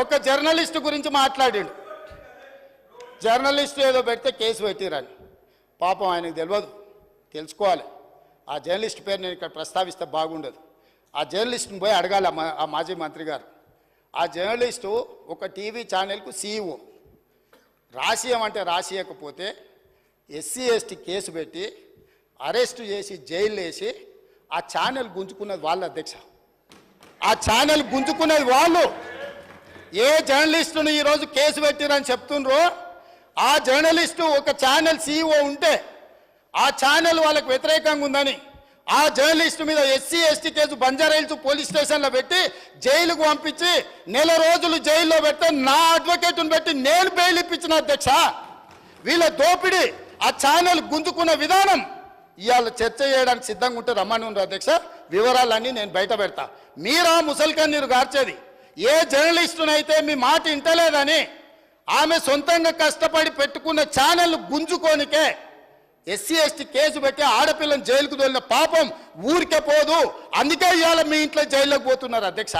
ఒక జర్నలిస్ట్ గురించి మాట్లాడిండు. జర్నలిస్ట్ ఏదో పెడితే కేసు పెట్టిరని. పాపం ఆయనకు తెలియదు తెలుసుకోవాలి. ఆ జర్నలిస్ట్ పేరు నేను ఇక్కడ ప్రస్తావిస్తే బాగుండదు. ఆ జర్నలిస్ట్ని పోయి అడగాలి ఆ మా- ఆ మాజీ మంత్రి గారు. ఆ జర్నలిస్టు ఒక టీవీ ఛానల్కు సీఈఓ. రాసియమంటే రాసియకపోతే ఎస్సీ ఎస్టీ కేసు పెట్టి అరెస్టు చేసి జైలు వేసి ఆ ఛానల్ గుంజుకున్నది వాళ్ళ అధ్యక్ష. ఆ ఛానల్ గుంజుకున్నది వాళ్ళు. ఏ జర్నలిస్టును ఈరోజు కేసు పెట్టిరని చెప్తుండ్రో ఆ జర్నలిస్టు ఒక ఛానల్ సీఈఓ ఉంటే ఆ ఛానల్ వాళ్ళకు వ్యతిరేకంగా ఉందని ఆ జర్నలిస్టు మీద SC ST case Banjara Hills police స్టేషన్లో పెట్టి జైలుకు పంపించి నెల రోజులు జైల్లో పెడితే నా అడ్వకేట్ను పెట్టి నేను బెయిల్ ఇప్పించిన అధ్యక్ష. వీళ్ళ దోపిడీ ఆ ఛానల్ గుంజుకున్న విధానం ఇవాళ చర్చ చేయడానికి సిద్ధంగా ఉంటే రమ్మని ఉన్నారు అధ్యక్ష. వివరాలన్నీ నేను బయట పెడతా. మీరా ముసల్కన్నీరు గార్చేది. ఏ జర్నలిస్టునైతే మీ మాట ఇంటలేదని ఆమె సొంతంగా కష్టపడి పెట్టుకున్న ఛానల్ గుంజుకోనికే ఎస్సీ ఎస్టీ కేసు పెట్టి ఆడపిల్లని జైలుకు తోలిన పాపం ఊరికే పోదు. అందుకే ఇవాళ మీ ఇంట్లో జైల్లోకి పోతున్నారు అధ్యక్ష.